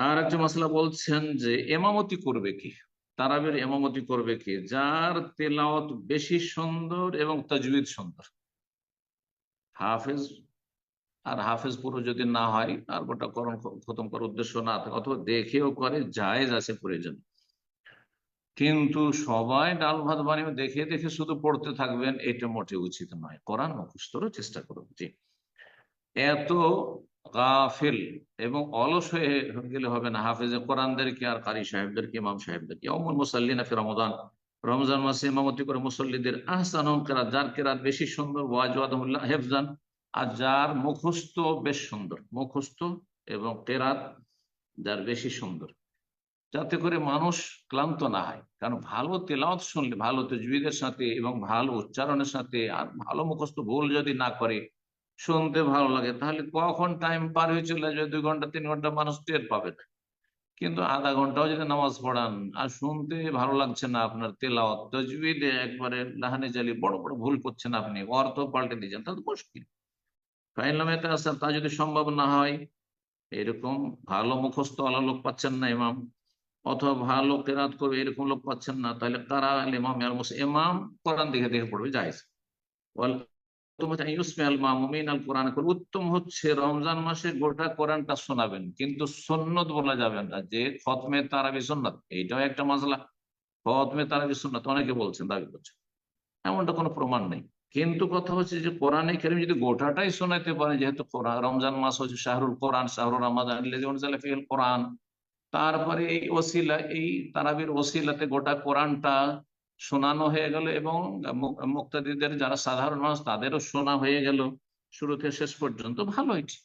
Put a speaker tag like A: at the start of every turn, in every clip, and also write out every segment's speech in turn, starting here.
A: আর একটা মশলা বলছেন যে, এমামতি করবে কি? তারাবের এমামতি করবে কি? যার তেলাওয়াত বেশি সুন্দর এবং তাজবিদ সুন্দর। হাফেজ, আর হাফেজ পুরো যদি না হয়, আর গোটা করণ খতম করার উদ্দেশ্য না থাকে, অথবা দেখেও করে, জায়েজ আছে প্রয়োজন। কিন্তু সবাই ডাল ভাত বানিয়ে দেখে দেখে শুধু পড়তে থাকবেন, এটা মোটে উচিত নয়। কোরআন মুখস্থরও চেষ্টা করুন। জি। এত গাফিল এবং অলস হয়ে গেলে হবে না। হাফেজে কোরআনদেরকে আর কারি সাহেবদেরকে ইমাম সাহেবদেরকে অমল মুসাল্লিনা ফি রমজান। রমজান মাসে ইমামতি করে মুসল্লিদের আহসান কেরাত, যার কেরাত বেশি সুন্দর ওয়াজওয়াদুল্লাহ হেফজান, আর যার মুখস্থ বেশ সুন্দর, মুখস্থ এবং কেরাত যার বেশি সুন্দর। যাতে করে মানুষ ক্লান্ত না হয়। কারণ ভালো তেলাওয়াত শুনলে, ভালো তজবিদের সাথে এবং ভালো উচ্চারণের সাথে আর ভালো মুখস্থ ভুল যদি না করে শুনতে ভালো লাগে। তাহলে কখন টাইম পার হয়ে চলে যাবে দুই ঘণ্টা, তিন ঘণ্টা মানুষ টের পাবে। কিন্তু আধা ঘন্টাও যদি নামাজ পড়ান, আর শুনতে ভালো লাগছে না আপনার তেলাওয়াত তজবিদে একবারে লাহানে জালি বড় বড় ভুল করছেন আপনি, অর্থ পাল্টে দিয়েছেন তাহলে মুশকিল। ফাইনলামেতে আসার তা যদি সম্ভব না হয়, এরকম ভালো মুখস্থ আলা লোক পাচ্ছেন না ইমাম, অথবা ভালো কেরাত করবে এরকম লোক পাচ্ছেন না, তাহলে কারা ইমাম? ইমাম কোরআন দেখে দেখে পড়বে, জায়েজ। উত্তম হচ্ছে রমজান মাসে গোটা কোরআনটা শোনাবেন, কিন্তু সন্ন্যত বলা যাবে না, যে খতমে তারাবি সন্ন্যত এইটাও একটা মশলা খতমে তারাবি সন্ন্যত অনেকে বলছেন, দাবি করছেন। এমনটা কোনো প্রমাণ নেই। কিন্তু কথা হচ্ছে যে কোরআনে কেরিম যদি গোটাটাই শোনাইতে পারে যেহেতু রমজান মাস হচ্ছে শাহরুল কোরআন, শাহরুল রমাদান কোরআন। তারপরে এই ওসিলা, এই তারাবির ওসিলাতে গোটা কোরআনটা শোনানো হয়ে গেল এবং মুক্তাদিদের যারা সাধারণ মানুষ, তাদেরও শোনা হয়ে গেল। শুরু থেকে শেষ পর্যন্ত ভালো এটি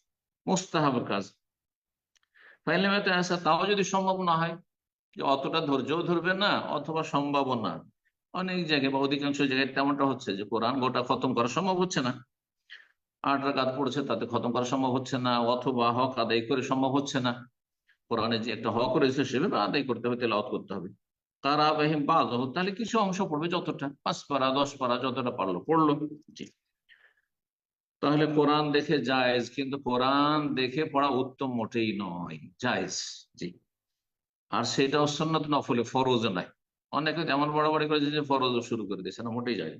A: মোস্তাহাব কাজ। ফাইলেমেতে আসা তাও যদি সম্ভব না হয়, যে অতটা ধৈর্যও ধরবে না, অথবা সম্ভব না। অনেক জায়গায় বা অধিকাংশ জায়গায় তেমনটা হচ্ছে যে কোরআন গোটা খতম করা সম্ভব হচ্ছে না। আট রাকাত পড়েছে, তাতে খতম করা সম্ভব হচ্ছে না, অথবা হক আদায় করে সম্ভব হচ্ছে না। কোরআনে যে একটা হক রয়েছে, সেভাবে আদায় করতে হবে, তেলাওয়াত করতে হবে। কারাবাহিম বাদ তাহলে কিছু অংশ পড়বে যতটা? পাঁচ পারা, দশ পারা, যতটা পারল, পড়ল। জি। তাহলে কোরআন দেখে জায়েজ, কিন্তু কোরআন দেখে পড়া উত্তম মোটেই নয়। জায়েজ, জি। আর সেটা অসন্নত নফলে ফরজ নাই। অনেকে এমন বড় করেছে যে ফরজ শুরু করে দিয়েছে, না মোটেই যায়